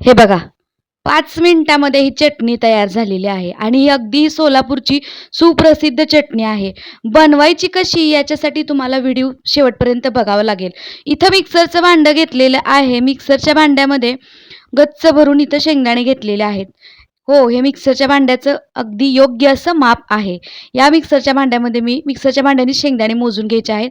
हे बघा पाच मिनिटामध्ये ही चटणी तयार झालेली आहे आणि ही अगदी सोलापूरची सुप्रसिद्ध चटणी आहे. बनवायची कशी याच्यासाठी तुम्हाला व्हिडिओ शेवटपर्यंत बघावं लागेल. इथं मिक्सरचं भांडं घेतलेलं आहे. मिक्सरच्या भांड्यामध्ये गच्च भरून इथं शेंगदाणे घेतलेले आहेत. हो हे मिक्सरच्या भांड्याचं अगदी योग्य असं माप आहे. या मिक्सरच्या भांड्यामध्ये मी मिक्सरच्या भांड्याने शेंगदाणे मोजून घ्यायचे आहेत.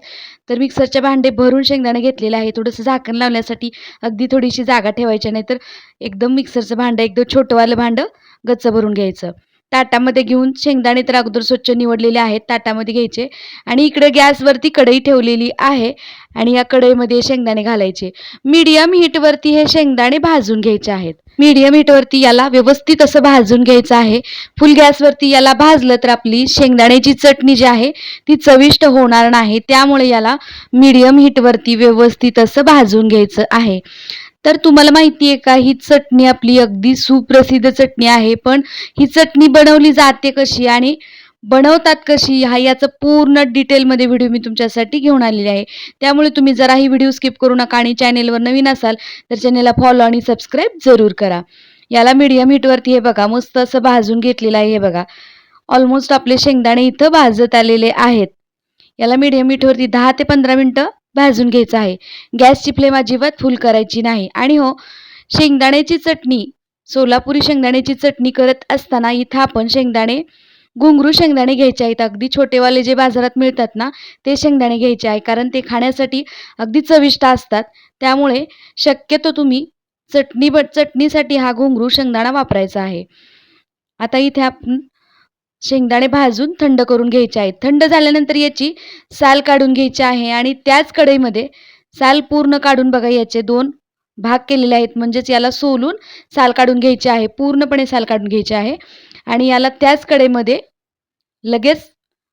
तर मिक्सरचे भांडे भरून शेंगदाणे घेतलेले आहे थोडंसं झाकण लावण्यासाठी अगदी थोडीशी जागा ठेवायची नाही तर एकदम मिक्सरचं भांडं एकदम छोटंवालं भांडं गच्च भरून घ्यायचं. ताटामध्ये घेऊन शेंगदाणे तर अगोदर स्वच्छ निवडलेले आहेत ताटामध्ये घ्यायचे. आणि इकडे गॅसवरती कढई ठेवलेली आहे आणि या कढईमध्ये शेंगदाणे घालायचे. मीडियम हीटवरती हे शेंगदाणे भाजून घ्यायचे आहेत. मीडियम हीटवरती याला व्यवस्थित असं भाजून घ्यायचं आहे. फुल गॅसवरती याला भाजलं तर आपली शेंगदाण्याची चटणी जी आहे ती चविष्ट होणार नाही. त्यामुळे याला मीडियम हीटवरती व्यवस्थित असं भाजून घ्यायचं आहे. तर तुम्हाला माहिती आहे का ही चटणी आपली अगदी सुप्रसिद्ध चटणी आहे पण ही चटणी बनवली जाते कशी? आणि बनवतात कशी हा याचं पूर्ण डिटेलमध्ये व्हिडिओ मी तुमच्यासाठी घेऊन आलेली आहे. त्यामुळे तुम्ही जराही व्हिडिओ स्किप करू नका आणि चॅनेलवर नवीन असाल तर चॅनेलला फॉलो आणि सबस्क्राईब जरूर करा. याला मीडियम हीटवरती हे बघा मस्त असं भाजून घेतलेलं आहे हे बघा. ऑलमोस्ट आपले शेंगदाणे इथं भाजत आलेले आहेत. याला मीडियम हीटवरती दहा ते पंधरा मिनटं भाजून घ्यायचं आहे. गॅसची फ्लेम अजिबात फुल करायची नाही. आणि हो शेंगदाण्याची चटणी सोलापुरी शेंगदाण्याची चटणी करत असताना इथं आपण शेंगदाणे घुंगरू शेंगदाणे घ्यायचे आहेत. अगदी छोटेवाले जे बाजारात मिळतात ना ते शेंगदाणे घ्यायचे आहे. कारण ते खाण्यासाठी अगदी चविष्ट असतात. त्यामुळे शक्यतो तुम्ही चटणी बट चटणीसाठी हा घुंगरू शेंगदाणा वापरायचा आहे. आता इथे आपण शेंगदाणे भाजून थंड करून घ्यायचे आहेत. थंड झाल्यानंतर याची साल काढून घ्यायची आहे आणि त्याच कढईमध्ये साल पूर्ण काढून बघा याचे दोन भाग केलेले आहेत. म्हणजेच याला सोलून साल काढून घ्यायची आहे. पूर्णपणे साल काढून घ्यायची आहे. आणि याला त्याच कडेमध्ये लगेच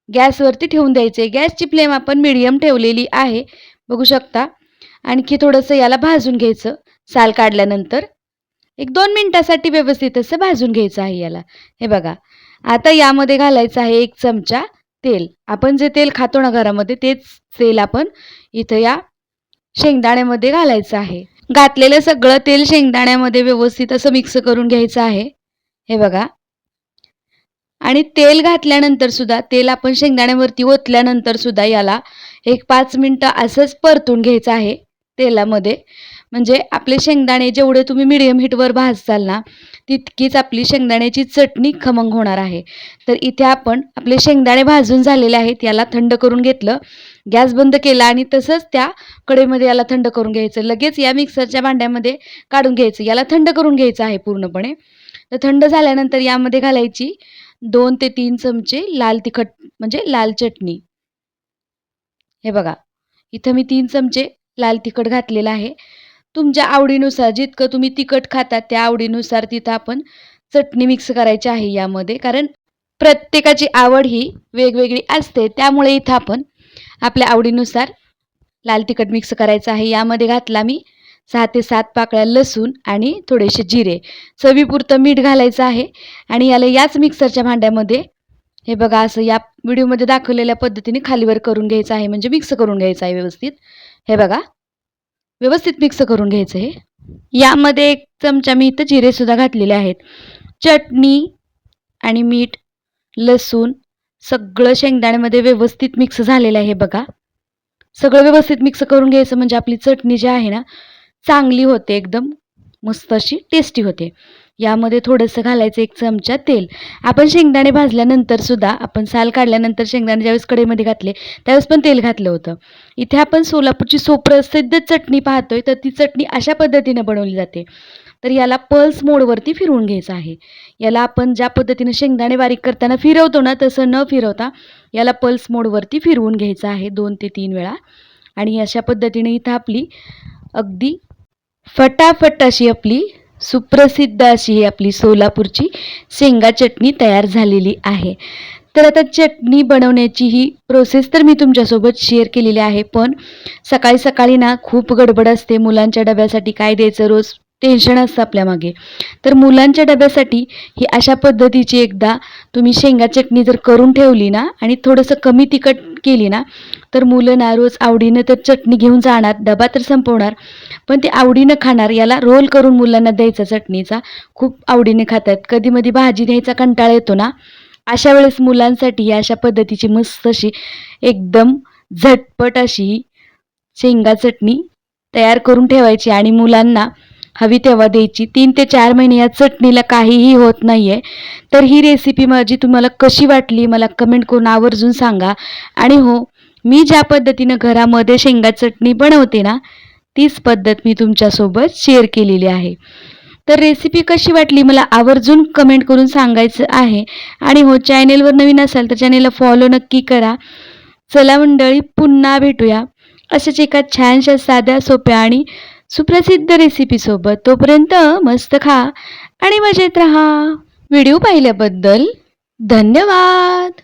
गॅसवरती ठेवून द्यायचे. गॅसची फ्लेम आपण मिडियम ठेवलेली आहे. बघू शकता. आणखी थोडंसं याला भाजून घ्यायचं. साल काढल्यानंतर एक दोन मिनटासाठी व्यवस्थित असं भाजून घ्यायचं आहे याला. हे बघा. आता यामध्ये घालायचं आहे एक चमचा तेल. आपण जे तेल खातो ना घरामध्ये तेच तेल आपण इथं या शेंगदाण्यामध्ये घालायचं आहे. घातलेलं सगळं तेल शेंगदाण्यामध्ये व्यवस्थित असं मिक्स करून घ्यायचं आहे. हे बघा. आणि तेल घातल्यानंतर सुद्धा तेल आपण शेंगदाण्यावरती ओतल्यानंतर सुद्धा याला एक पाच मिनटं असंच परतून घ्यायचं आहे तेलामध्ये. म्हणजे आपले शेंगदाणे जेवढे तुम्ही मिडियम हीटवर भाजताल ना तितकीच आपली शेंगदाण्याची चटणी खमंग होणार आहे. तर इथे आपण आपले शेंगदाणे भाजून झालेले आहेत याला थंड करून घेतलं. गॅस बंद केला आणि तसंच त्या कढईमध्ये याला थंड करून घ्यायचं. लगेच या मिक्सरच्या भांड्यामध्ये काढून घ्यायचं. याला थंड करून घ्यायचं आहे पूर्णपणे. तर थंड झाल्यानंतर यामध्ये घालायची दोन ते तीन चमचे लाल तिखट म्हणजे लाल चटणी. हे बघा इथं मी तीन चमचे लाल तिखट घातलेलं आहे. तुमच्या आवडीनुसार जितकं तुम्ही तिखट खाता त्या आवडीनुसार तिथं आपण चटणी मिक्स करायची आहे यामध्ये. कारण प्रत्येकाची आवड ही वेगवेगळी असते. त्यामुळे इथं आपण आपल्या आवडीनुसार लाल तिखट मिक्स करायचं आहे. यामध्ये घातला मी सहा ते सात पाकळ्या लसूण आणि थोडेसे जिरे. चवीपुरतं मीठ घालायचं आहे आणि याला याच मिक्सरच्या भांड्यामध्ये हे बघा असं या व्हिडिओमध्ये दाखवलेल्या पद्धतीने खालीवर करून घ्यायचं आहे. म्हणजे मिक्स करून घ्यायचं आहे व्यवस्थित. हे बघा. व्यवस्थित मिक्स करून घ्यायचं आहे. यामध्ये एक चमचा मी इथं जिरेसुद्धा घातलेले आहेत. चटणी आणि मीठ लसूण सगळं शेंगदाण्यामध्ये व्यवस्थित मिक्स झालेलं आहे बघा. सगळं व्यवस्थित मिक्स करून घ्यायचं म्हणजे आपली चटणी जी आहे ना चांगली होते एकदम मस्त अशी टेस्टी होते. यामध्ये थोडंसं घालायचं एक चमचा तेल. आपण शेंगदाणे भाजल्यानंतर सुद्धा आपण साल काढल्यानंतर शेंगदाणे ज्यावेळेस कढईमध्ये घातले त्यावेळेस पण तेल घातलं होतं. इथे आपण सोलापूरची सोप्रसिद्ध चटणी पाहतोय तर ती चटणी अशा पद्धतीने बनवली जाते. तर याला पल्स मोडवरती फिरवून घ्यायचं आहे. याला आपण ज्या पद्धतीने शेंगदाणे बारीक करताना फिरवतो ना तसं न फिरवता याला पल्स मोडवरती फिरवून घ्यायचं आहे दोन ते तीन वेळा. आणि अशा पद्धतीने इथं आपली अगदी फटाफट अशी आपली सुप्रसिद्ध अशी ही आपली सोलापूरची शेंगा चटणी तयार झालेली आहे. तर आता चटणी बनवण्याची ही प्रोसेस तर मी तुमच्यासोबत शेअर केलेली आहे पण सकाळी सकाळी ना खूप गडबड असते मुलांच्या डब्यासाठी काय द्यायचं रोज टेन्शन असतं आपल्यामागे तर मुलांच्या डब्यासाठी ही अशा पद्धतीची एकदा तुम्ही शेंगा चटणी जर करून ठेवली ना आणि थोडंसं कमी तिखट केली ना तर मुलं ना रोज आवडीनं तर चटणी घेऊन जाणार डबा तर संपवणार पण ते आवडीनं खाणार याला रोल करून मुलांना द्यायचा चटणीचा. खूप आवडीने खातात. कधी मधी भाजी द्यायचा कंटाळा येतो ना? अशा वेळेस मुलांसाठी अशा पद्धतीची मस्त अशी एकदम झटपट अशी शेंगा चटणी तयार करून ठेवायची आणि मुलांना हवी तेव्हा द्यायची. तीन ते चार महिने या चटणीला काहीही होत नाही आहे तर ही रेसिपी माझी तुम्हाला कशी वाटली मला कमेंट करून आवर्जून सांगा. आणि हो मी ज्या पद्धतीनं घरामध्ये शेंगा चटणी बनवते ना तीच पद्धत मी तुमच्यासोबत शेअर केलेली आहे. तर रेसिपी कशी वाटली मला आवर्जून कमेंट करून सांगायचं आहे. आणि हो चॅनेलवर नवीन असाल तर चॅनेलला फॉलो नक्की करा. चला मंडळी पुन्हा भेटूया. अशाच एका छानशा साध्या सोप्या आणि सुप्रसिद्ध रेसिपीसोबत तोपर्यंत मस्त खा आणि मजेत राहा. व्हिडिओ पाहिल्याबद्दल धन्यवाद!